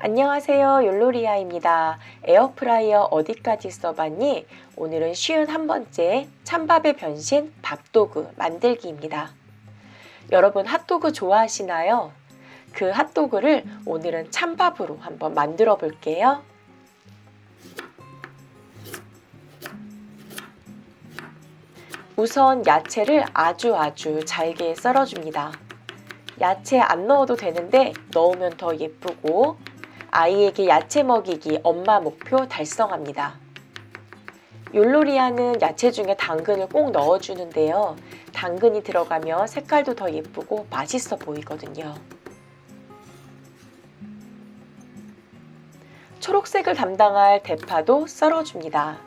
안녕하세요. 욜로리아입니다. 에어프라이어 어디까지 써봤니? 오늘은 쉬운 한 번째 찬밥의 변신 밥도그 만들기입니다. 여러분 핫도그 좋아하시나요? 그 핫도그를 오늘은 찬밥으로 한번 만들어 볼게요. 우선 야채를 아주 아주 잘게 썰어줍니다. 야채 안 넣어도 되는데 넣으면 더 예쁘고 아이에게 야채 먹이기 엄마 목표 달성합니다. 욜로리아는 야채 중에 당근을 꼭 넣어주는데요. 당근이 들어가면 색깔도 더 예쁘고 맛있어 보이거든요. 초록색을 담당할 대파도 썰어줍니다.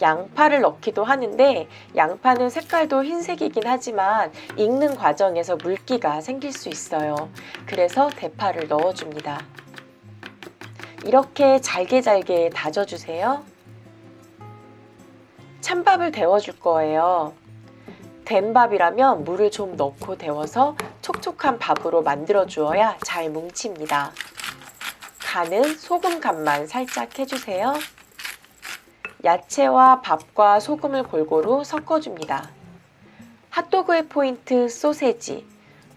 양파를 넣기도 하는데 양파는 색깔도 흰색이긴 하지만 익는 과정에서 물기가 생길 수 있어요. 그래서 대파를 넣어줍니다. 이렇게 잘게 잘게 다져주세요. 찬밥을 데워줄 거예요. 된 밥이라면 물을 좀 넣고 데워서 촉촉한 밥으로 만들어 주어야 잘 뭉칩니다. 간은 소금 간만 살짝 해주세요. 야채와 밥과 소금을 골고루 섞어줍니다. 핫도그의 포인트 소세지.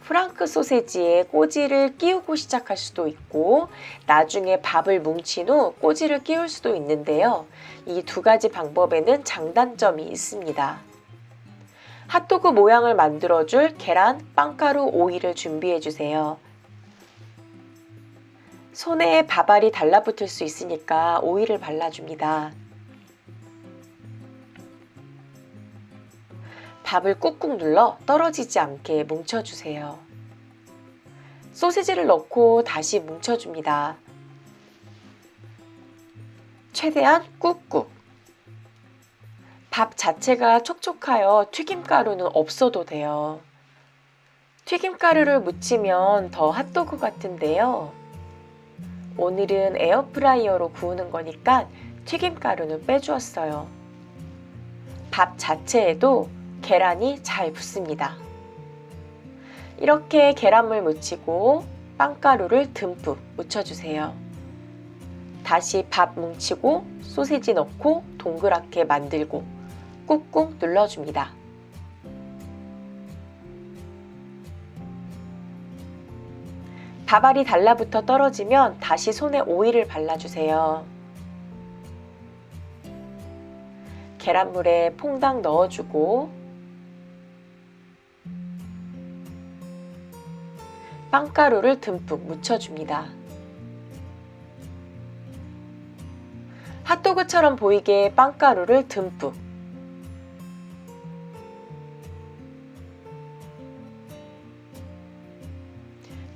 프랑크 소세지에 꼬지를 끼우고 시작할 수도 있고 나중에 밥을 뭉친 후 꼬지를 끼울 수도 있는데요. 이 두 가지 방법에는 장단점이 있습니다. 핫도그 모양을 만들어줄 계란, 빵가루, 오이를 준비해 주세요. 손에 밥알이 달라붙을 수 있으니까 오이를 발라줍니다. 밥을 꾹꾹 눌러 떨어지지 않게 뭉쳐주세요. 소시지를 넣고 다시 뭉쳐줍니다. 최대한 꾹꾹. 밥 자체가 촉촉하여 튀김가루는 없어도 돼요. 튀김가루를 묻히면 더 핫도그 같은데요. 오늘은 에어프라이어로 구우는 거니까 튀김가루는 빼주었어요. 밥 자체에도 계란이 잘 붙습니다. 이렇게 계란물 묻히고 빵가루를 듬뿍 묻혀주세요. 다시 밥 뭉치고 소세지 넣고 동그랗게 만들고 꾹꾹 눌러줍니다. 밥알이 달라붙어 떨어지면 다시 손에 오일을 발라주세요. 계란물에 퐁당 넣어주고 빵가루를 듬뿍 묻혀줍니다. 핫도그처럼 보이게 빵가루를 듬뿍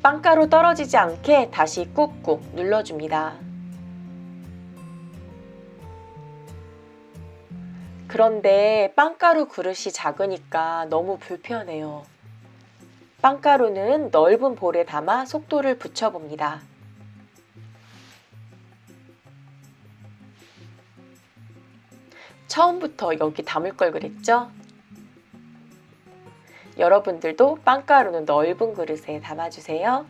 빵가루 떨어지지 않게 다시 꾹꾹 눌러줍니다. 그런데 빵가루 그릇이 작으니까 너무 불편해요. 빵가루는 넓은 볼에 담아 속도를 붙여봅니다. 처음부터 여기 담을 걸 그랬죠? 여러분들도 빵가루는 넓은 그릇에 담아주세요.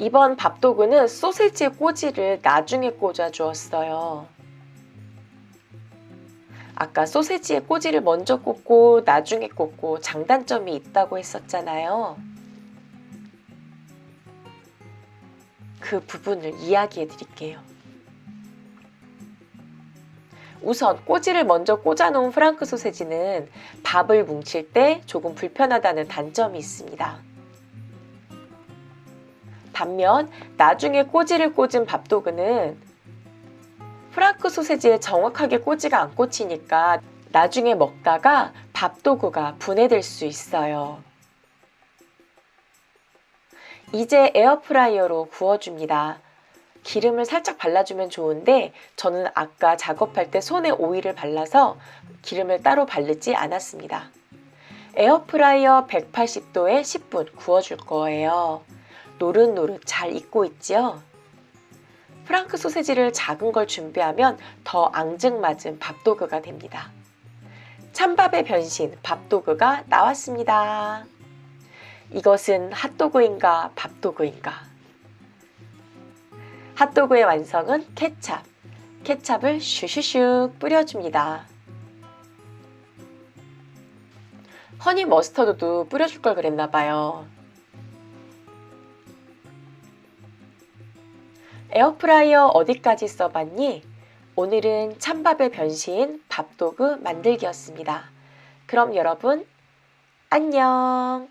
이번 밥도구는 소세지 꼬지를 나중에 꽂아 주었어요. 아까 소세지의 꼬지를 먼저 꽂고 나중에 꽂고 장단점이 있다고 했었잖아요. 그 부분을 이야기해 드릴게요. 우선 꼬지를 먼저 꽂아 놓은 프랑크 소세지는 밥을 뭉칠 때 조금 불편하다는 단점이 있습니다. 반면 나중에 꼬지를 꽂은 밥도그는 프랑크 소세지에 정확하게 꼬지가 안 꽂히니까 나중에 먹다가 밥도그가 분해될 수 있어요. 이제 에어프라이어로 구워줍니다. 기름을 살짝 발라주면 좋은데 저는 아까 작업할 때 손에 오일을 발라서 기름을 따로 바르지 않았습니다. 에어프라이어 180도에 10분 구워줄 거예요. 노릇노릇 잘 익고 있지요? 프랑크 소세지를 작은 걸 준비하면 더 앙증맞은 밥도그가 됩니다. 찬밥의 변신 밥도그가 나왔습니다. 이것은 핫도그인가 밥도그인가? 핫도그의 완성은 케찹. 케찹을 슈슈슉 뿌려줍니다. 허니 머스터드도 뿌려줄 걸 그랬나 봐요. 에어프라이어 어디까지 써봤니? 오늘은 찬밥의 변신 밥도그 만들기였습니다. 그럼 여러분, 안녕!